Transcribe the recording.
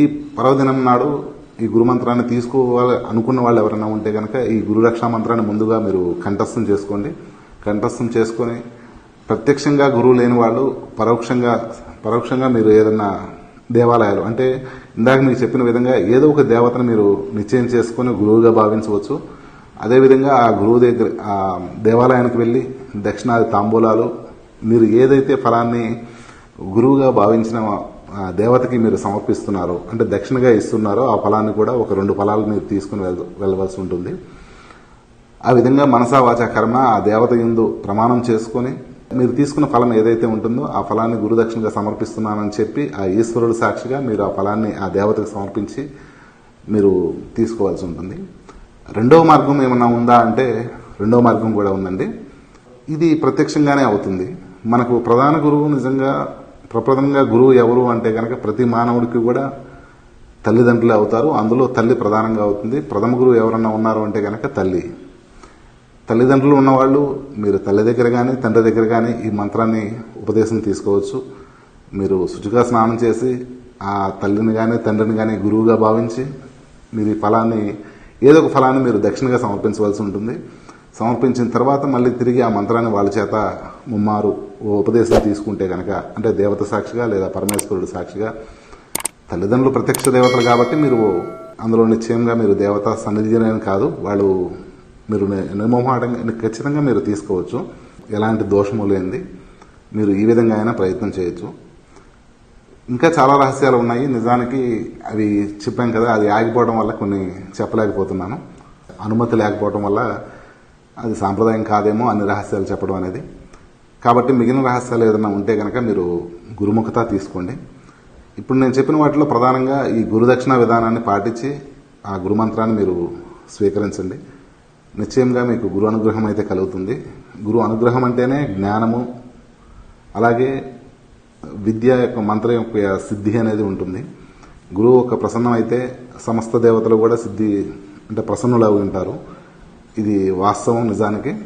ఈ పర్వదినం నాడు ఈ గురుమంత్రాన్ని తీసుకోవాలి అనుకున్న వాళ్ళు ఎవరైనా ఉంటే కనుక ఈ గురు రక్షా మంత్రాన్ని ముందుగా మీరు కంఠస్థం చేసుకోండి. కంఠస్థం చేసుకొని ప్రత్యక్షంగా గురువు లేని వాళ్ళు పరోక్షంగా పరోక్షంగా మీరు ఏదన్నా దేవాలయాలు అంటే ఇందాక మీకు చెప్పిన విధంగా ఏదో ఒక దేవతను మీరు నిశ్చయం చేసుకొని గురువుగా భావించవచ్చు. అదేవిధంగా ఆ గురువు దగ్గర ఆ దేవాలయానికి వెళ్ళి దక్షిణాది తాంబూలాలు మీరు ఏదైతే ఫలాన్ని గురువుగా భావించిన దేవతకి మీరు సమర్పిస్తున్నారో అంటే దక్షిణగా ఇస్తున్నారో ఆ ఫలాన్ని కూడా ఒక రెండు ఫలాలు మీరు తీసుకుని వెళ్ళవలసి ఉంటుంది. ఆ విధంగా మనసా వాచా కర్మ ఆ దేవత ఎందు ప్రమాణం చేసుకొని మీరు తీసుకున్న ఫలం ఏదైతే ఉంటుందో ఆ ఫలాన్ని గురుదక్షిణగా సమర్పిస్తున్నానని చెప్పి ఆ ఈశ్వరుడు సాక్షిగా మీరు ఆ ఫలాన్ని ఆ దేవతకు సమర్పించి మీరు తీసుకోవాల్సి ఉంటుంది. రెండవ మార్గం ఏమన్నా ఉందా అంటే రెండవ మార్గం కూడా ఉందండి. ఇది ప్రత్యక్షంగానే అవుతుంది. మనకు ప్రధాన గురువు నిజంగా ప్రప్రథమంగా గురువు ఎవరు అంటే కనుక ప్రతి మానవుడికి కూడా తల్లిదండ్రులు అవుతారు. అందులో తల్లి ప్రధానంగా అవుతుంది. ప్రథమ గురువు ఎవరన్నా ఉన్నారు అంటే కనుక తల్లి. తల్లిదండ్రులు ఉన్నవాళ్ళు మీరు తల్లి దగ్గర కానీ తండ్రి దగ్గర కానీ ఈ మంత్రాన్ని ఉపదేశం తీసుకోవచ్చు. మీరు శుచిగా స్నానం చేసి ఆ తల్లిని కానీ తండ్రిని కానీ గురువుగా భావించి మీరు ఈ ఫలాన్ని ఏదో ఒక ఫలాన్ని మీరు దక్షిణగా సమర్పించవలసి ఉంటుంది. సమర్పించిన తర్వాత మళ్ళీ తిరిగి ఆ మంత్రాన్ని వాళ్ళ చేత ముమ్మారు. ఉపదేశం తీసుకుంటే కనుక అంటే దేవత సాక్షిగా లేదా పరమేశ్వరుడు సాక్షిగా తల్లిదండ్రులు ప్రత్యక్ష దేవతలు కాబట్టి మీరు అందులో నిశ్చయంగా మీరు దేవత సన్నిధిని కాదు వాళ్ళు మీరు నిర్మోహాటంగా ఖచ్చితంగా మీరు తీసుకోవచ్చు. ఎలాంటి దోషము లేనిది. మీరు ఈ విధంగా అయినా ప్రయత్నం చేయొచ్చు. ఇంకా చాలా రహస్యాలు ఉన్నాయి. నిజానికి అవి చెప్పాం కదా అది ఆగిపోవడం వల్ల కొన్ని చెప్పలేకపోతున్నాను. అనుమతి లేకపోవడం వల్ల అది సాంప్రదాయం కాదేమో అన్ని రహస్యాలు చెప్పడం అనేది. కాబట్టి మిగిలిన రహస్యాలు ఏదైనా ఉంటే కనుక మీరు గురుముఖత తీసుకోండి. ఇప్పుడు నేను చెప్పిన వాటిలో ప్రధానంగా ఈ గురుదక్షిణ విధానాన్ని పాటించి ఆ గురుమంత్రాన్ని మీరు స్వీకరించండి. నిశ్చయంగా మీకు గురు అనుగ్రహం అయితే కలుగుతుంది. గురు అనుగ్రహం అంటేనే జ్ఞానము అలాగే విద్య యొక్క మంత్రం యొక్క సిద్ధి అనేది ఉంటుంది. గురువు ఒక ప్రసన్నం అయితే సమస్త దేవతలు కూడా సిద్ధి అంటే ప్రసన్నులు ఉంటారు. ఇది వాస్తవం నిజానికి.